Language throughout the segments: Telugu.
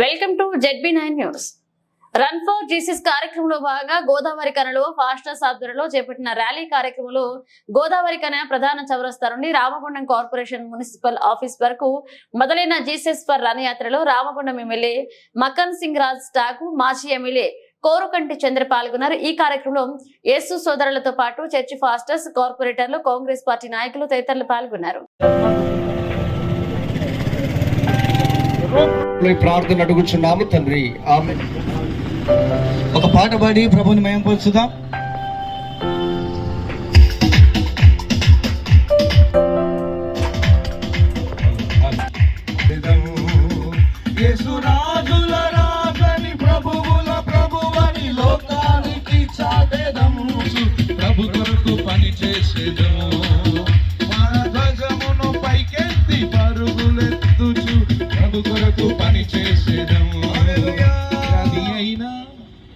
Welcome to ZB nine news. Run for Jesus కార్యక్రమంలో భాగంగా గోదావరి కనలో ఫాస్టర్స్ ఆధ్వర్యంలో చేపట్టిన ర్యాలీ కార్యక్రమంలో గోదావరి కన ప్రధాన చౌరస్తా నుండి రామగుండం కార్పొరేషన్ మున్సిపల్ ఆఫీస్ వరకు మొదలైన జీసస్ ఫర్ రన్ యాత్రలో రామగుండం ఎమ్మెల్యే మకన్ సింగ్ రాజ్ ఠాకు మాజీ ఎమ్మెల్యే కోరుకంటి చంద్ర పాల్గొన్నారు. ఈ కార్యక్రమంలో యేసు సోదరులతో పాటు చర్చి ఫాస్టర్స్ కార్పొరేటర్లు కాంగ్రెస్ పార్టీ నాయకులు తదితరులు పాల్గొన్నారు. మీ ప్రార్థన అడుగుచున్నాము తండ్రి. ఆమె ఒక పాట పాడి ప్రభుని మయం పరుచుదాం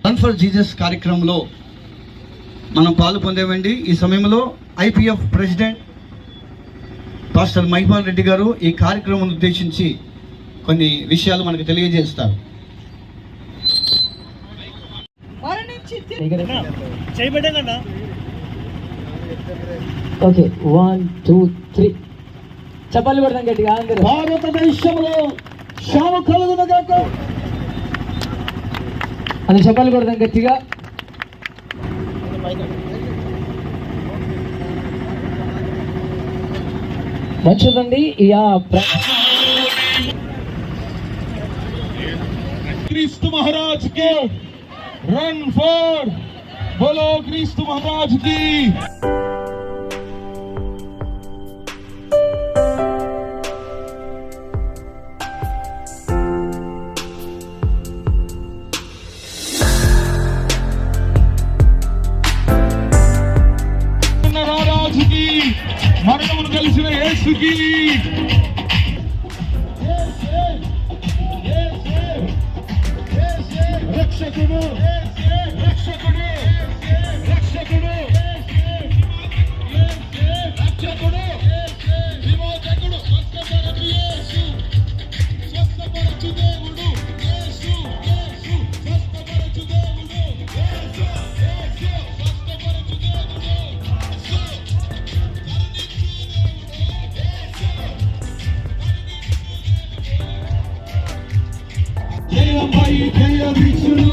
రన్ ఫర్ జీసస్ కార్యక్రమంలో మనం పాలు పొందేమండి. ఈ సమయంలో IPF president pastor Mahipal Reddy గారు ఈ కార్యక్రమం ఉద్దేశించి కొన్ని విషయాలు మనకు తెలియజేస్తారు. ఓకే వన్ టూ త్రీ చప్పట్లు కొడదాం గట్టిగా అందరూ భారతదేశంలో క్షేమ కలుగునగాక. అది చెప్పాలి కూడా గట్టిగా. మంచిదండి క్రీస్తు మహారాజ్ కే రన్ ఫోర్ బోలో క్రీస్తు మహారాజ్కి కలిసిన యేసుకి పై జయ విష్ణు